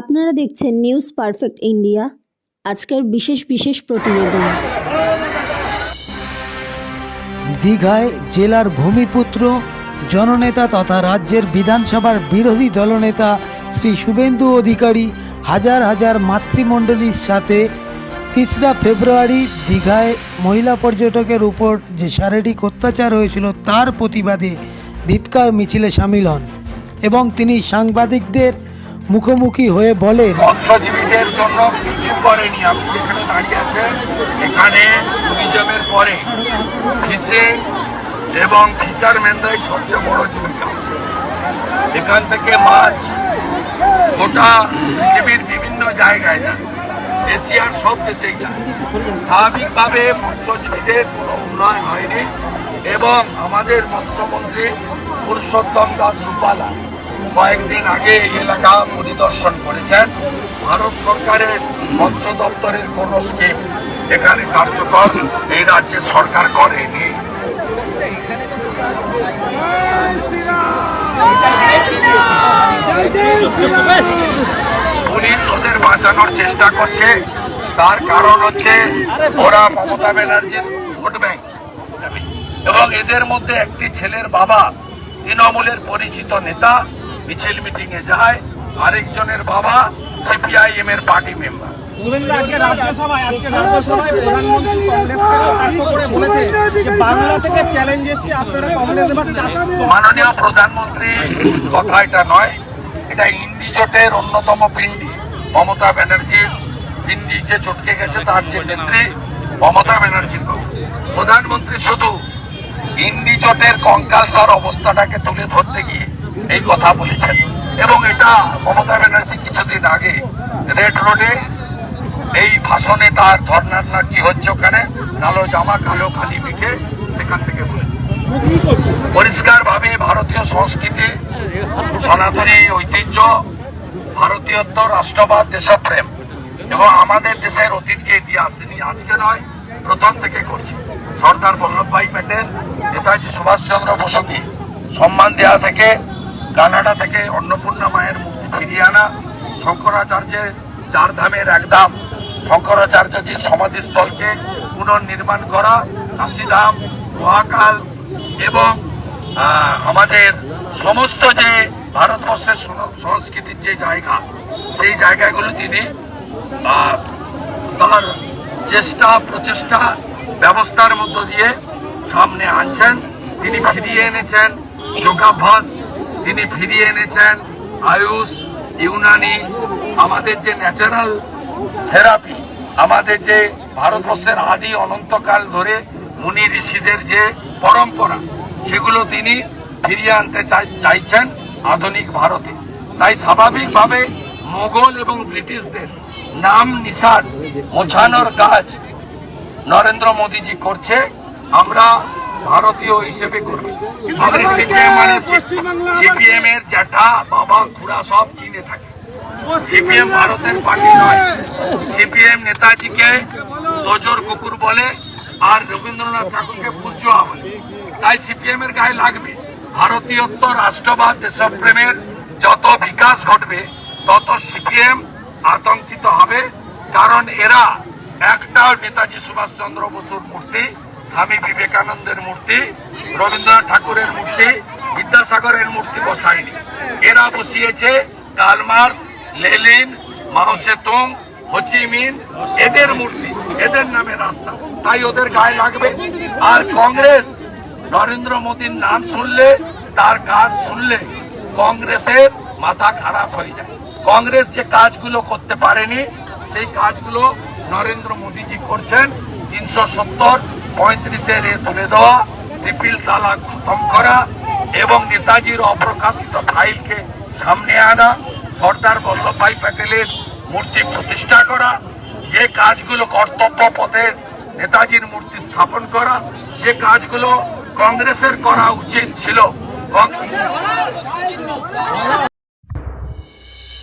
আপনারা দেখছেন news perfect India, আজকের বিশেষ বিশেষ প্রতিবেদন। দীঘায় জেলার ভূমিপুত্র, জননেতা তথা রাজ্যের বিধানসভার বিরোধী দলনেতা শ্রী শুভেন্দু অধিকারী হাজার হাজার মাতৃমণ্ডলীর সাথে তেসরা ফেব্রুয়ারি দীঘায় মহিলা পর্যটকের উপর যে শারীরিক অত্যাচার হয়েছিল তার প্রতিবাদে ধিৎকার মিছিলে সামিল হন এবং তিনি সাংবাদিকদের মুখোমুখি হয়ে বলেন, মৎস্যজীবীদের জন্য কিছু করেনি। আপনি যেখানে দাঁড়িয়ে আছেন। এখানে ট্যুরিজমের পরে ফিশিং এবং ফিশারম্যানরাই সবচেয়ে বড় জীবিকা। এখান থেকে মাছ, গোটা পৃথিবীর বিভিন্ন জায়গায় যায়। এশিয়ার সব দেশেই যায়। স্বাভাবিকভাবে মৎস্যজীবীদের কোনো উন্নয়ন হয়নি এবং আমাদের মৎস্যমন্ত্রী পুরুষোত্তম দাস রূপালা কয়েকদিন আগে এলাকা পরিদর্শন করেছেন। ভারত সরকারের মৎস্য দপ্তরের কোন স্কিম এখানে কার্যকর এই রাজ্যে সরকার করেনি। পুলিশ ওদের বাঁচানোর চেষ্টা করছে। তার কারণ হচ্ছে ওরা মমতা ব্যানার্জির ভোট ব্যাংক। এবং এদের মধ্যে একটি ছেলের বাবা তৃণমূলের পরিচিত নেতা। মিছিল মিটিং এ যায় আরেকজনের বাবা সিপিআইএম এর পার্টি মেম্বার। মাননীয় প্রধানমন্ত্রী কথা এটা নয় এটা ইন্ডি জোটের অন্যতম পিণ্ডি মমতা ব্যানার্জির। পিণ্ডি যে চটকে গেছে তার যে নেত্রী মমতা ব্যানার্জির প্রধানমন্ত্রী শুধু ইন্ডি জোটের কঙ্কালসার অবস্থাটাকে তুলে ধরতে গিয়ে এই কথা বলেছেন। এবং এটা মমতা ব্যানার্জি কিছুদিন আগে রেড রোডে এই ভাষণে তার ধর্নার না কি হচ্ছে ওখানে, কালো জামা, কালো খালি পিঠে সেখান থেকে বলেছে পরিষ্কারভাবে ভারতীয় সংস্কৃতি, সনাতনী ঐতিহ্য, ভারতীয়ত্ব, রাষ্ট্রবাদ, দেশপ্রেম, এবং আমাদের দেশের অতীত যে ইতিহাস তিনি আজকে নয় প্রথম থেকে করছে। সর্দার বল্লভভাই প্যাটেল, নেতাজি সুভাষচন্দ্র বসুকে সম্মান দেওয়া থেকে, কানাডা থেকে অন্নপূর্ণা মায়ের মূর্তি ফিরিয়ে আনা, শঙ্করাচার্যের চার ধামের এক ধাম, শঙ্করাচার্যজির সমাধিস্থলকে পুনর্নির্মাণ করা, কাশীধাম, মহাকাল এবং আমাদের সমস্ত যে ভারতবর্ষের সংস্কৃতির যে জায়গা, সেই জায়গাগুলো তিনি তার চেষ্টা, প্রচেষ্টা, ব্যবস্থার মধ্য দিয়ে সামনে আনছেন। তিনি ফিরিয়ে এনেছেন যোগাভ্যাস, তিনি ফিরিয়ে এনেছেন আয়ুষ, ইউনানি, আমাদের যে ন্যাচারাল থেরাপি আমাদের যে ভারতবর্ষের আদি অনন্তকাল ধরে মুনি ঋষিদের যে পরম্পরা, সেগুলো তিনি ফিরিয়ে আনতে চাই- চাইছেন আধুনিক ভারতে। তাই স্বাভাবিকভাবে মোগল এবং ব্রিটিশদের নাম নিশান মোছানোর কাজ নরেন্দ্র মোদীজি করছে আমরা ভারতীয় হিসেবে করব। সিপিএম মানে সিপিএম এর জ্যাঠা বাবা খুড়া সব চীনে থাকে। সিপিএম ভারতের পার্টি নয়। সিপিএম নেতাজিকে দজর কুকুর বলে আর রবীন্দ্রনাথ ঠাকুরকে পূজ্যা বলে। তাই সিপিএম এর গায়ে লাগবে ভারতীয়ত্ব রাষ্ট্রবাদ দেশপ্রেমের যত বিকাশ ঘটবে তত সিপিএম আতঙ্কিত হবে, কারণ এরা একটাও নেতাজি সুভাষচন্দ্র বসুর মূর্তি, স্বামী বিবেকানন্দের মূর্তি, রবীন্দ্রনাথ ঠাকুরের মূর্তি, বিদ্যাসাগরের মূর্তি বসায়নি। এরা বসিয়েছে কালমার্স লেলিন মাও সেতুং হোচিমিন, এদের মূর্তি, এদের নামে রাস্তা। তাই ওদের গায়ে লাগবে। আর কংগ্রেস, নরেন্দ্র মোদীর নাম শুনলে, তার কাজ শুনলে কংগ্রেসের মাথা খারাপ হয়ে যায়। কংগ্রেস যে কাজগুলো করতে পারেনি, সেই কাজগুলো নরেন্দ্র মোদীজি করছেন। তিনশো সত্তর, পঁয়ত্রিশের তুলে দেওয়া ট্রিপিল তালাক খতম করা এবং নেতাজির অপ্রকাশিত ফাইলকে সামনে আনা, সর্দার বল্লভভাই প্যাটেলের মূর্তি প্রতিষ্ঠা করা, যে কাজগুলো কর্তব্য পথে নেতাজির মূর্তি স্থাপন করা, যে কাজগুলো কংগ্রেসের করা উচিত ছিল। কং-